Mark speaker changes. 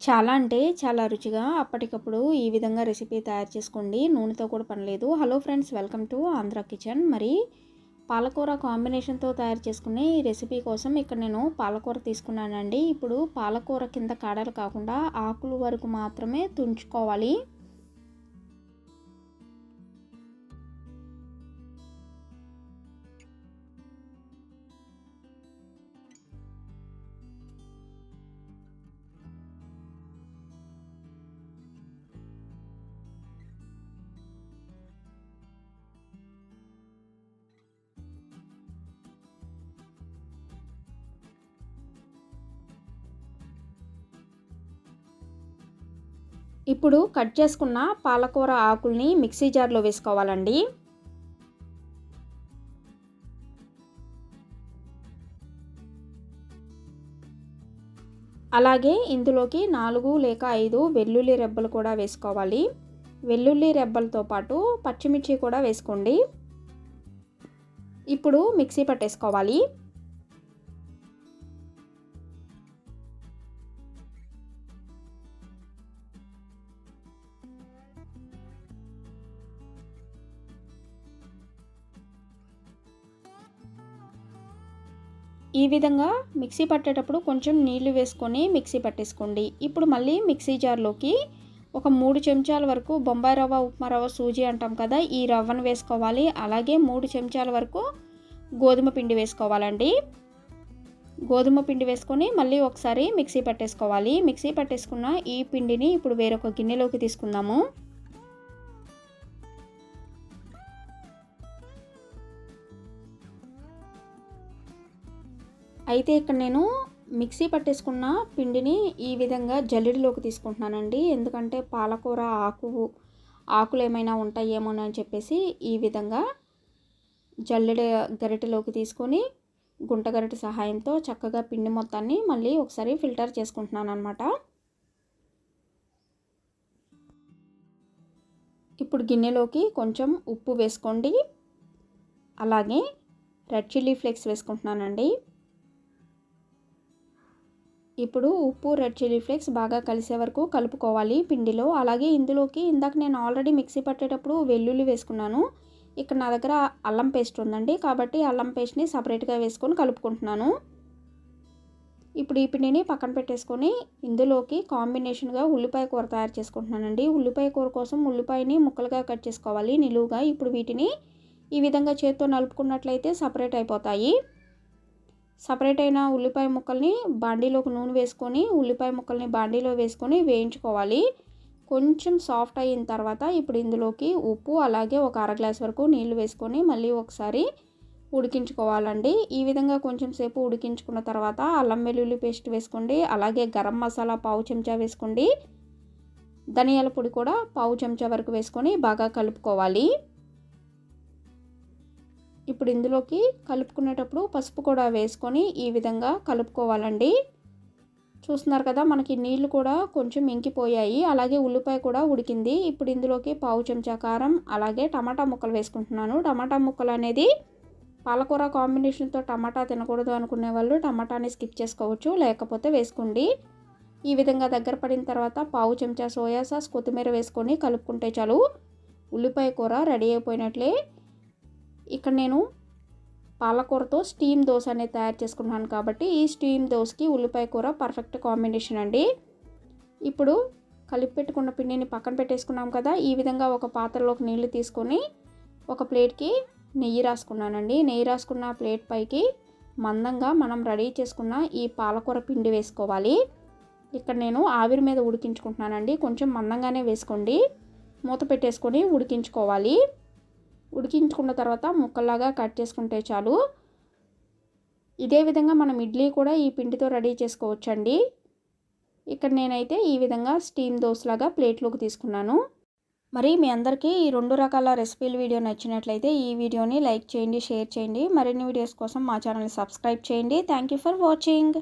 Speaker 1: చాలా అంటే చాలా రుచిగా అప్పటికప్పుడు ఈ విధంగా రెసిపీ తయారు చేసుకోండి. నూనెతో కూడా పనిలేదు hello friends welcome to Andhra kitchen. మరి పాలకూర కాంబినేషన్తో తయారు చేసుకునే ఈ రెసిపీ కోసం ఇక్కడ నేను పాలకూర తీసుకున్నానండి. ఇప్పుడు పాలకూర కింద కాడలు కాకుండా ఆకులు వరకు మాత్రమే తుంచుకోవాలి. ఇప్పుడు కట్ చేసుకున్న పాలకూర ఆకుల్ని మిక్సీ జార్లో వేసుకోవాలండి. అలాగే ఇందులోకి నాలుగు లేక ఐదు వెల్లుల్లి రెబ్బలు కూడా వేసుకోవాలి. వెల్లుల్లి రెబ్బలతో పాటు పచ్చిమిర్చి కూడా వేసుకోండి. ఇప్పుడు మిక్సీ పట్టేసుకోవాలి. ఈ విధంగా మిక్సీ పట్టేటప్పుడు కొంచెం నీళ్ళు వేసుకొని మిక్సీ పట్టేసుకోండి. ఇప్పుడు మళ్ళీ మిక్సీ జార్లోకి ఒక మూడు చెంచాల వరకు బొంబాయి రవ్వ ఉప్మా రవ్వ సూజీ అంటాం కదా ఈ రవ్వను వేసుకోవాలి. అలాగే మూడు చెంచాల వరకు గోధుమ పిండి వేసుకోవాలండి. గోధుమ పిండి వేసుకొని మళ్ళీ ఒకసారి మిక్సీ పట్టేసుకోవాలి. మిక్సీ పట్టేసుకున్న ఈ పిండిని ఇప్పుడు వేరొక గిన్నెలోకి తీసుకుందాము. అయితే ఇక్కడ నేను మిక్సీ పట్టేసుకున్న పిండిని ఈ విధంగా జల్లెడలోకి తీసుకుంటున్నానండి. ఎందుకంటే పాలకూర ఆకు ఆకులు ఏమైనా ఉంటాయేమోనని చెప్పేసి ఈ విధంగా జల్లెడ గరిటెలోకి తీసుకొని గుంట గరిటె సహాయంతో చక్కగా పిండి మొత్తాన్ని మళ్ళీ ఒకసారి ఫిల్టర్ చేసుకుంటున్నాను అనమాట ఇప్పుడు గిన్నెలోకి కొంచెం ఉప్పు వేసుకోండి. అలాగే రెడ్ చిల్లీ ఫ్లేక్స్ వేసుకుంటున్నానండి. ఇప్పుడు ఉప్పు రెడ్ చిల్లీ ఫ్లేక్స్ బాగా కలిసే వరకు కలుపుకోవాలి పిండిలో. అలాగే ఇందులోకి ఇందాక నేను ఆల్రెడీ మిక్సీ పట్టేటప్పుడు వెల్లుల్లి వేసుకున్నాను. ఇక్కడ నా దగ్గర అల్లం పేస్ట్ ఉందండి. కాబట్టి అల్లం పేస్ట్ని సపరేట్గా వేసుకొని కలుపుకుంటున్నాను. ఇప్పుడు ఈ పిండిని పక్కన పెట్టేసుకొని ఇందులోకి కాంబినేషన్గా ఉల్లిపాయ కూర తయారు చేసుకుంటున్నానండి. ఉల్లిపాయ కూర కోసం ఉల్లిపాయని ముక్కలుగా కట్ చేసుకోవాలి నిలువుగా. ఇప్పుడు వీటిని ఈ విధంగా చేత్తో నలుపుకున్నట్లయితే సపరేట్ అయిపోతాయి. సపరేట్ అయిన ఉల్లిపాయ ముక్కల్ని బాండీలోకి నూనె వేసుకొని ఉల్లిపాయ ముక్కల్ని బాండీలో వేసుకొని వేయించుకోవాలి. కొంచెం సాఫ్ట్ అయిన తర్వాత ఇప్పుడు ఇందులోకి ఉప్పు అలాగే ఒక అర గ్లాస్ వరకు నీళ్ళు వేసుకొని మళ్ళీ ఒకసారి ఉడికించుకోవాలండి. ఈ విధంగా కొంచెం సేపు ఉడికించుకున్న తర్వాత అల్లం వెల్లుల్లి పేస్ట్ వేసుకోండి అలాగే గరం మసాలా పావు చెంచా వేసుకోండి. ధనియాల పొడి కూడా పావు చెంచా వరకు వేసుకొని బాగా కలుపుకోవాలి. ఇప్పుడు ఇందులోకి కలుపుకునేటప్పుడు పసుపు కూడా వేసుకొని ఈ విధంగా కలుపుకోవాలండి. చూస్తున్నారు కదా మనకి నీళ్ళు కూడా కొంచెం ఇంకిపోయాయి. అలాగే ఉల్లిపాయ కూడా ఉడికింది. ఇప్పుడు ఇందులోకి పావు చెంచా కారం అలాగే టమాటా ముక్కలు వేసుకుంటున్నాను. టమాటా ముక్కలు అనేది పాలకూర కాంబినేషన్తో టమాటా తినకూడదు అనుకునే వాళ్ళు టమాటాని స్కిప్ చేసుకోవచ్చు లేకపోతే వేసుకోండి. ఈ విధంగా దగ్గర పడిన తర్వాత పావు చెంచా సోయా సాస్ కొత్తిమీర వేసుకొని కలుపుకుంటే చాలు. ఉల్లిపాయ కూర రెడీ అయిపోయినట్లే. ఇక్కడ నేను పాలకూరతో స్టీమ్ దోశ అనేది తయారు చేసుకుంటున్నాను కాబట్టి ఈ స్టీమ్ దోశకి ఉల్లిపాయ కూర పర్ఫెక్ట్ కాంబినేషన్ అండి. ఇప్పుడు కలిపి పెట్టుకున్న పిండిని పక్కన పెట్టేసుకున్నాం కదా ఈ విధంగా ఒక పాత్రలోకి నీళ్ళు తీసుకొని ఒక ప్లేట్కి నెయ్యి రాసుకున్నానండి. నెయ్యి రాసుకున్న ప్లేట్ పైకి మందంగా మనం రెడీ చేసుకున్న ఈ పాలకూర పిండి వేసుకోవాలి. ఇక్కడ నేను ఆవిరి మీద ఉడికించుకుంటున్నానండి. కొంచెం మందంగానే వేసుకోండి. మూత పెట్టేసుకొని ఉడికించుకోవాలి. ఉడికించుకున్న తర్వాత ముక్కల్లాగా కట్ చేసుకుంటే చాలు. ఇదే విధంగా మనం ఇడ్లీ కూడా ఈ పిండితో రెడీ చేసుకోవచ్చండి. ఇక్కడ నేనైతే ఈ విధంగా స్టీమ్ దోశలాగా ప్లేట్లోకి తీసుకున్నాను. మరి మీ అందరికీ ఈ రెండు రకాల రెసిపీల వీడియో నచ్చినట్లయితే ఈ వీడియోని లైక్ చేయండి షేర్ చేయండి. మరిన్ని వీడియోస్ కోసం మా ఛానల్ని సబ్స్క్రైబ్ చేయండి. Thank you for watching.